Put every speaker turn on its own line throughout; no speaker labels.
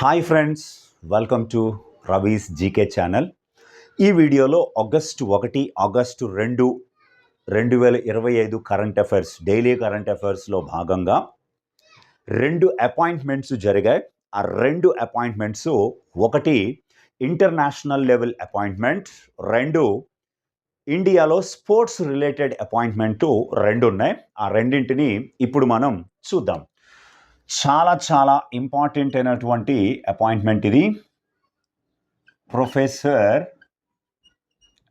Hi friends welcome to Ravi's GK channel ఈ వీడియోలో August ఒకటి ఆగస్టు రెండు రెండు వేల ఇరవై ఐదు కరెంట్ అఫైర్స్ డైలీ కరెంట్ అఫైర్స్లో భాగంగా రెండు అపాయింట్మెంట్స్ జరిగాయి. ఆ రెండు అపాయింట్మెంట్స్ ఒకటి ఇంటర్నేషనల్ లెవెల్ అపాయింట్మెంట్ రెండు ఇండియాలో స్పోర్ట్స్ రిలేటెడ్ అపాయింట్మెంట్ రెండు ఉన్నాయి ఆ రెండింటిని ఇప్పుడు మనం చూద్దాం. చాలా చాలా ఇంపార్టెంట్ అయినటువంటి అపాయింట్మెంట్ ఇది. ప్రొఫెసర్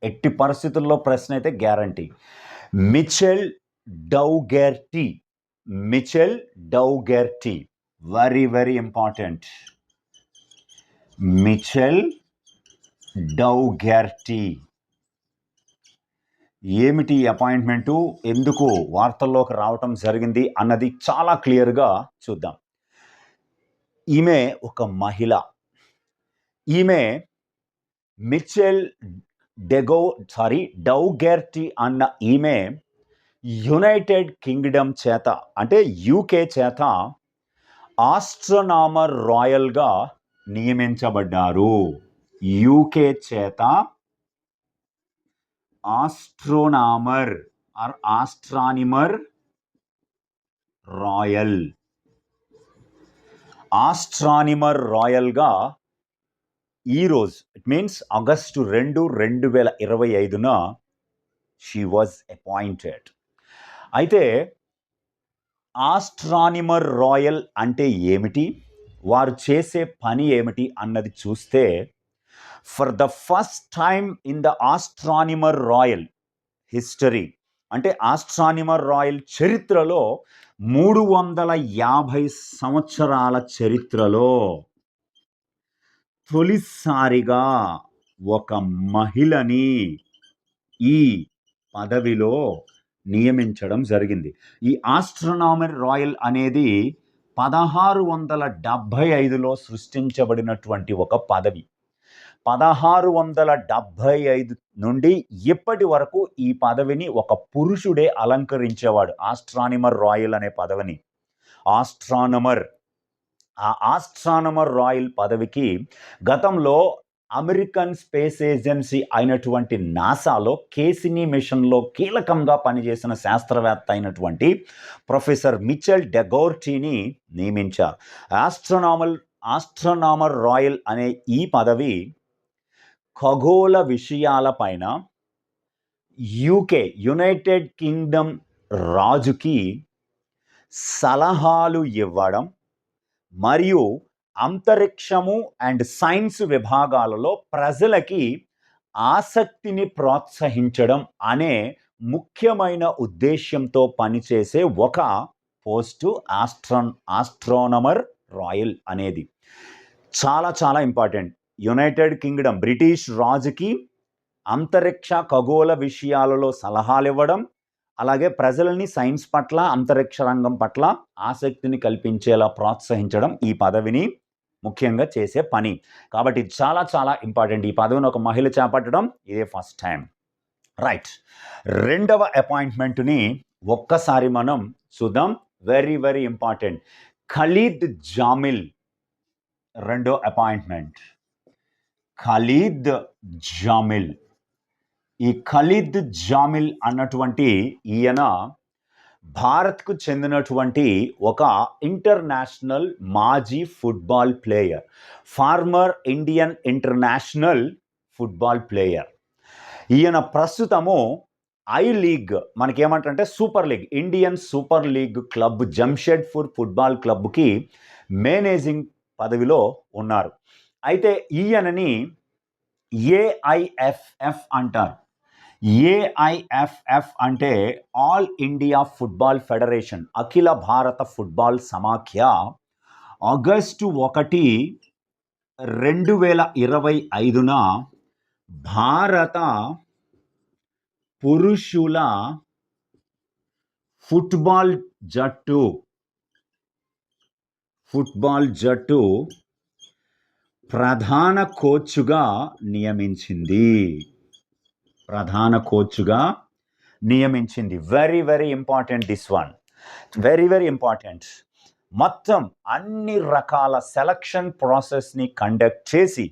ఎట్టి పరిస్థితుల్లో ప్రశ్న అయితే guarantee Michele Dougherty Michele Dougherty very very important Michele Dougherty. ఏమిటి అపాయింట్మెంటు? ఎందుకు వార్తల్లోకి రావటం జరిగింది అన్నది చాలా క్లియర్గా చూద్దాం. ఈమె ఒక మహిళ. ఈమె మిచెల్ డెగో సారీ డౌగెర్టీ అన్న ఈమె యునైటెడ్ కింగ్డమ్ చేత అంటే యూకే చేత ఆస్ట్రోనామర్ రాయల్గా నియమించబడ్డారు. యూకే చేత astronomer. Or astronomer? Royal. Astronomer రాయల్గా ఈరోజు ఇట్ మీన్స్ ఆగస్టు రెండు రెండు వేల ఇరవై ఐదున షీ వాజ్ అపాయింటెడ్ అయితే ఆస్ట్రానిమర్ రాయల్ అంటే ఏమిటి? వారు చేసే పని ఏమిటి అన్నది చూస్తే for the first time in the astronomer royal history. అంటే ఆస్ట్రానిమర్ రాయల్ చరిత్రలో మూడు వందల యాభై సంవత్సరాల చరిత్రలో తొలిసారిగా ఒక మహిళని ఈ పదవిలో నియమించడం జరిగింది. ఈ ఆస్ట్రనామర్ రాయల్ అనేది పదహారు వందల డెబ్భై ఐదులో సృష్టించబడినటువంటి ఒక పదవి. పదహారు వందల డెబ్భై ఐదు నుండి ఇప్పటి వరకు ఈ పదవిని ఒక పురుషుడే అలంకరించేవాడు ఆస్ట్రానిమర్ రాయల్ అనే పదవిని. ఆస్ట్రానమర్ ఆ ఆస్ట్రానమర్ రాయల్ పదవికి గతంలో అమెరికన్ స్పేస్ ఏజెన్సీ అయినటువంటి నాసాలో కేసినీ మిషన్లో కీలకంగా పనిచేసిన శాస్త్రవేత్త అయినటువంటి ప్రొఫెసర్ మిచెల్ డెగోర్టీని నియమించారు. ఆస్ట్రోనామల్ ఆస్ట్రోనామర్ రాయల్ అనే ఈ పదవి ఖగోళ విషయాలపైన యూకే యునైటెడ్ కింగ్డమ్ రాజుకి సలహాలు ఇవ్వడం మరియు అంతరిక్షము అండ్ సైన్స్ విభాగాలలో ప్రజలకి ఆసక్తిని ప్రోత్సహించడం అనే ముఖ్యమైన ఉద్దేశ్యంతో పనిచేసే ఒక పోస్టు ఆస్ట్రాన్ ఆస్ట్రోనమర్ రాయల్ అనేది. చాలా చాలా ఇంపార్టెంట్. యునైటెడ్ కింగ్డమ్ బ్రిటిష్ రాజుకి అంతరిక్ష ఖగోళ విషయాలలో సలహాలు ఇవ్వడం అలాగే ప్రజలని సైన్స్ పట్ల అంతరిక్ష రంగం పట్ల ఆసక్తిని కల్పించేలా ప్రోత్సహించడం ఈ పదవిని ముఖ్యంగా చేసే పని. కాబట్టి చాలా చాలా ఇంపార్టెంట్. ఈ పదవిని ఒక మహిళ చేపట్టడం ఇదే ఫస్ట్ టైం. రైట్. రెండవ అపాయింట్మెంట్ని ఒక్కసారి మనం చూద్దాం. Very very important. Khalid Jamil రెండో అపాయింట్మెంట్. ఖలీద్ జామిల్. ఈ ఖలీద్ జామిల్ అన్నటువంటి ఈయన భారత్కు చెందినటువంటి ఒక ఇంటర్నేషనల్ మాజీ football player. Former Indian international football player. ఈయన ప్రస్తుతము I league మనకేమంటే super league Indian super league club Jamshedpur football క్లబ్కి మేనేజింగ్ పదవిలో ఉన్నారు. అయితే ఈయనని ఏఐఎఫ్ఎఫ్ అంటారు. ఏఐఎఫ్ఎఫ్ అంటే ఆల్ ఇండియా ఫుట్బాల్ ఫెడరేషన్ అఖిల భారత ఫుట్బాల్ సమాఖ్య ఆగస్టు ఒకటి రెండు వేల ఇరవై ఐదున భారత పురుషుల ఫుట్బాల్ జట్టు ఫుట్బాల్ జట్టు ప్రధాన కోచ్గా నియమించింది. ప్రధాన కోచ్గా నియమించింది. Very very important this one very very important మొత్తం అన్ని రకాల సెలక్షన్ ప్రాసెస్ని కండక్ట్ చేసి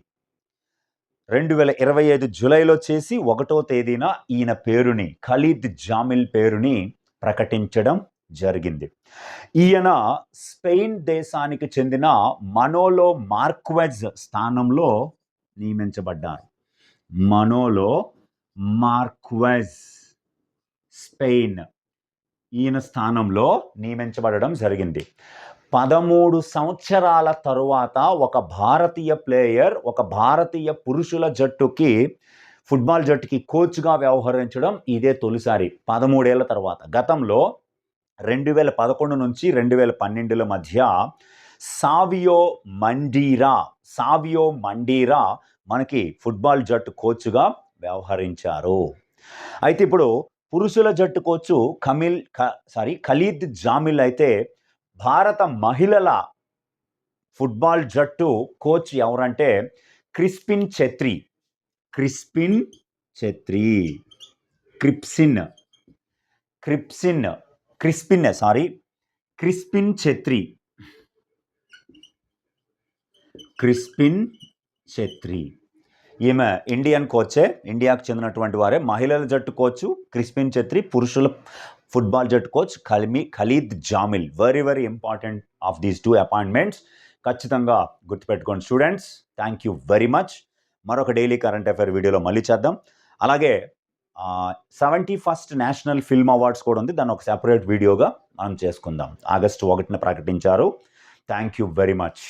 రెండు వేల ఇరవై ఐదు జూలైలో చేసి ఒకటో తేదీన ఈయన పేరుని ఖలీద్ జామిల్ పేరుని ప్రకటించడం జరిగింది. ఈయన స్పెయిన్ దేశానికి చెందిన మనోలో మార్క్వెజ్ స్థానంలో నియమించబడ్డారు. మనోలో మార్క్వెజ్ స్పెయిన్ ఈయన స్థానంలో నియమించబడడం జరిగింది. పదమూడు సంవత్సరాల తరువాత ఒక భారతీయ ప్లేయర్ ఒక భారతీయ పురుషుల జట్టుకి ఫుట్బాల్ జట్టుకి కోచ్గా వ్యవహరించడం ఇదే తొలిసారి. పదమూడేళ్ళ తర్వాత గతంలో రెండు వేల పదకొండు నుంచి రెండు వేల పన్నెండుల మధ్య సావియో మండీరా సావియో మండీరా మనకి ఫుట్బాల్ జట్టు కోచ్గా వ్యవహరించారు. అయితే ఇప్పుడు పురుషుల జట్టు కోచ్ కమిల్ సారీ ఖలీద్ జామిల్ అయితే భారత మహిళల ఫుట్బాల్ జట్టు కోచ్ ఎవరంటే క్రిస్పిన్ ఛత్రి. క్రిస్పిన్ ఛత్రి. క్రిప్సిన్. క్రిప్సిన్. క్రిస్పిన్ సారీ క్రిస్పిన్ ఛత్రి. క్రిస్పిన్ ఛత్రి. ఈమె ఇండియన్ కోచే ఇండియాకు చెందినటువంటి వారే. మహిళల జట్టు కోచ్ క్రిస్పిన్ ఛత్రి. పురుషుల ఫుట్బాల్ జట్టు coach ఖల్మి Khalid Jamil. Very very important of these two appointments ఖచ్చితంగా గుర్తుపెట్టుకోండి students thank you very much మరొక డైలీ కరెంట్ అఫైర్ వీడియోలో మళ్ళీ చేద్దాం. అలాగే seventy first national film awards కూడా ఉంది. దాన్ని ఒక సెపరేట్ వీడియోగా మనం చేసుకుందాం. ఆగస్టు ఒకటిన ప్రకటించారు. Thank you very much.